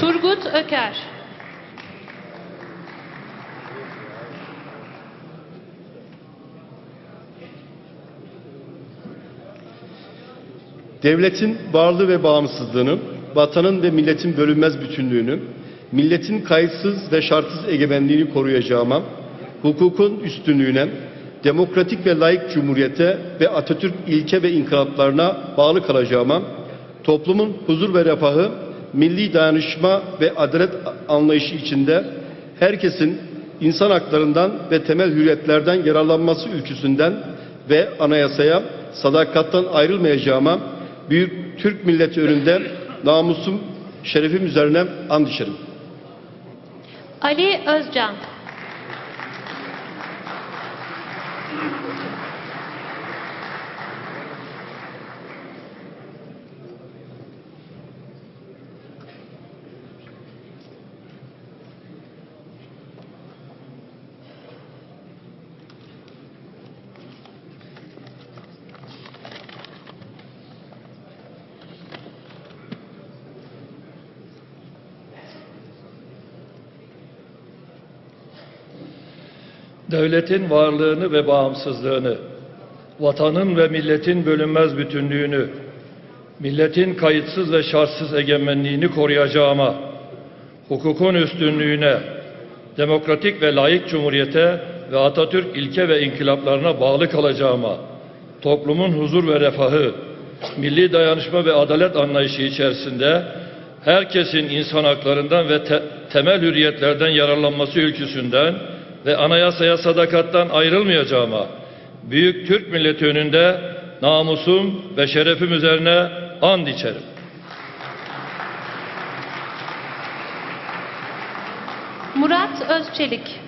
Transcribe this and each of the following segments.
Turgut Öker. Devletin varlığı ve bağımsızlığını, vatanın ve milletin bölünmez bütünlüğünü, milletin kayıtsız ve şartsız egemenliğini koruyacağıma, hukukun üstünlüğüne, demokratik ve layık cumhuriyete ve Atatürk ilke ve inkılaplarına bağlı kalacağıma, toplumun huzur ve refahı, milli dayanışma ve adalet anlayışı içinde herkesin insan haklarından ve temel hürriyetlerden yararlanması ülküsünden ve anayasaya sadakattan ayrılmayacağıma büyük Türk milleti önünde namusum, şerefim üzerine and içerim. Ali Özcan. Devletin varlığını ve bağımsızlığını, vatanın ve milletin bölünmez bütünlüğünü, milletin kayıtsız ve şartsız egemenliğini koruyacağıma, hukukun üstünlüğüne, demokratik ve layık cumhuriyete ve Atatürk ilke ve inkılaplarına bağlı kalacağıma, toplumun huzur ve refahı, milli dayanışma ve adalet anlayışı içerisinde herkesin insan haklarından ve te- temel hürriyetlerden yararlanması ülküsünden ve anayasaya sadakattan ayrılmayacağıma, büyük Türk milleti önünde namusum ve şerefim üzerine and içerim. Murat Özçelik.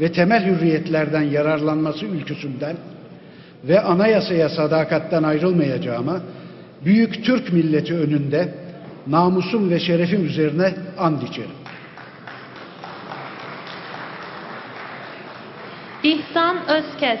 ve temel hürriyetlerden yararlanması ülküsünden ve anayasaya sadakatten ayrılmayacağıma büyük Türk milleti önünde namusum ve şerefim üzerine and içerim. İhsan Özkes.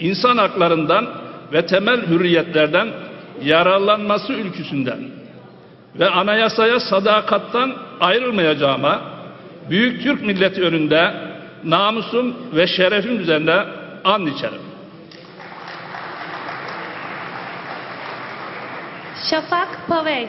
insan haklarından ve temel hürriyetlerden yararlanması ülküsünden ve anayasaya sadakattan ayrılmayacağıma büyük Türk milleti önünde namusum ve şerefim üzerine and içerim. Şafak Pavey.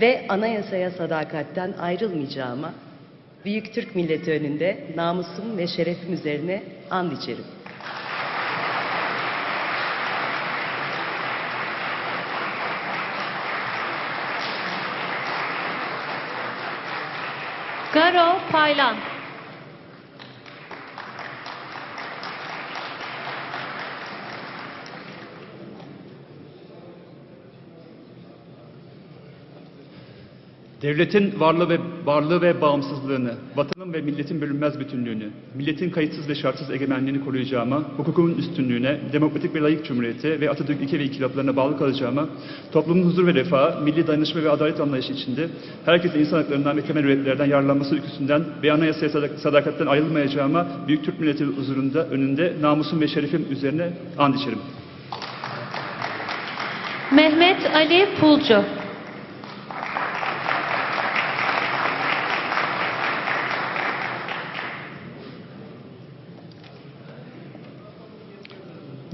ve anayasaya sadakatten ayrılmayacağıma, Büyük Türk milleti önünde namusum ve şerefim üzerine and içerim. Garo Paylan. Devletin varlığı ve varlığı ve bağımsızlığını, vatanın ve milletin bölünmez bütünlüğünü, milletin kayıtsız ve şartsız egemenliğini koruyacağıma, hukukun üstünlüğüne, demokratik ve layık cumhuriyete ve Atatürk ilke ve inkılaplarına bağlı kalacağıma, toplumun huzur ve refahı, milli dayanışma ve adalet anlayışı içinde herkesin insan haklarından ve temel hürriyetlerden yararlanması ülküsünden ve anayasaya sadak- sadakatten ayrılmayacağıma, büyük Türk milleti huzurunda önünde namusum ve şerefim üzerine and içerim. Mehmet Ali Pulcu.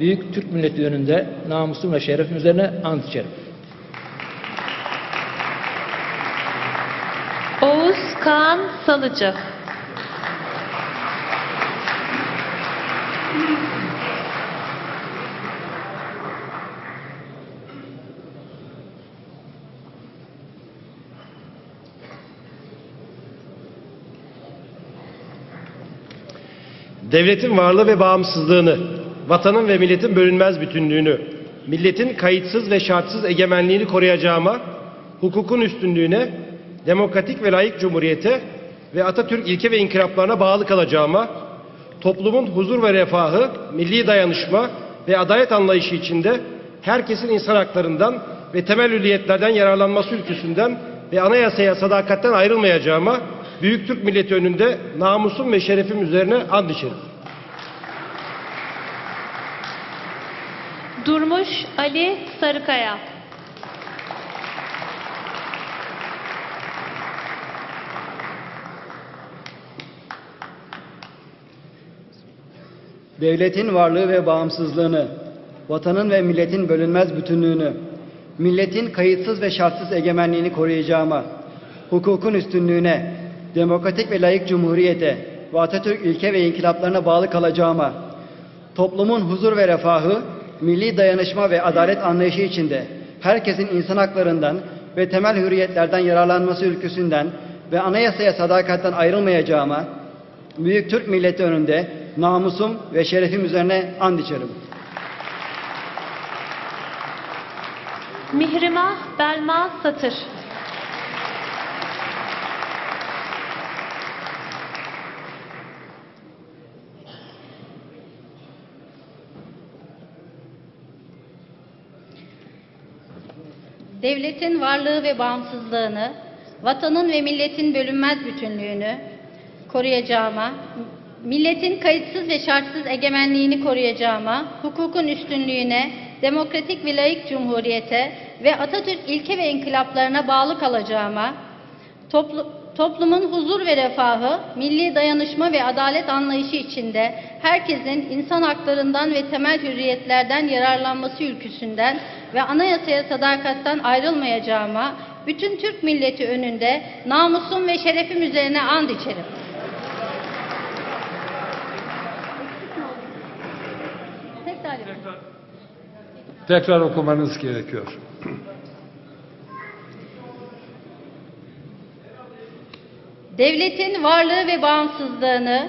büyük Türk milleti önünde namusum ve şerefim üzerine ant içerim. Oğuz Kaan Salıcı. Devletin varlığı ve bağımsızlığını, vatanın ve milletin bölünmez bütünlüğünü, milletin kayıtsız ve şartsız egemenliğini koruyacağıma, hukukun üstünlüğüne, demokratik ve layık cumhuriyete ve Atatürk ilke ve inkılaplarına bağlı kalacağıma, toplumun huzur ve refahı, milli dayanışma ve adalet anlayışı içinde herkesin insan haklarından ve temel hürriyetlerden yararlanması ülküsünden ve anayasaya sadakatten ayrılmayacağıma, Büyük Türk milleti önünde namusum ve şerefim üzerine and içerim. Durmuş Ali Sarıkaya. devletin varlığı ve bağımsızlığını, vatanın ve milletin bölünmez bütünlüğünü, milletin kayıtsız ve şartsız egemenliğini koruyacağıma, hukukun üstünlüğüne, demokratik ve layık cumhuriyete ve Atatürk ilke ve inkılaplarına bağlı kalacağıma, toplumun huzur ve refahı, milli dayanışma ve adalet anlayışı içinde herkesin insan haklarından ve temel hürriyetlerden yararlanması ülküsünden ve anayasaya sadakatten ayrılmayacağıma, Büyük Türk milleti önünde namusum ve şerefim üzerine and içerim. Mihrimah Belma Satır. Devletin varlığı ve bağımsızlığını, vatanın ve milletin bölünmez bütünlüğünü koruyacağıma, milletin kayıtsız ve şartsız egemenliğini koruyacağıma, hukukun üstünlüğüne, demokratik ve layık cumhuriyete ve Atatürk ilke ve inkılaplarına bağlı kalacağıma, toplu, toplumun huzur ve refahı, milli dayanışma ve adalet anlayışı içinde herkesin insan haklarından ve temel hürriyetlerden yararlanması ülküsünden ve anayasaya sadakatten ayrılmayacağıma, bütün Türk milleti önünde namusum ve şerefim üzerine and içerim. Tekrar okumanız gerekiyor. Devletin varlığı ve bağımsızlığını,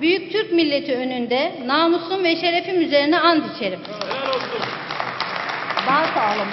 Büyük Türk milleti önünde namusum ve şerefim üzerine and içerim. Daha sağlam.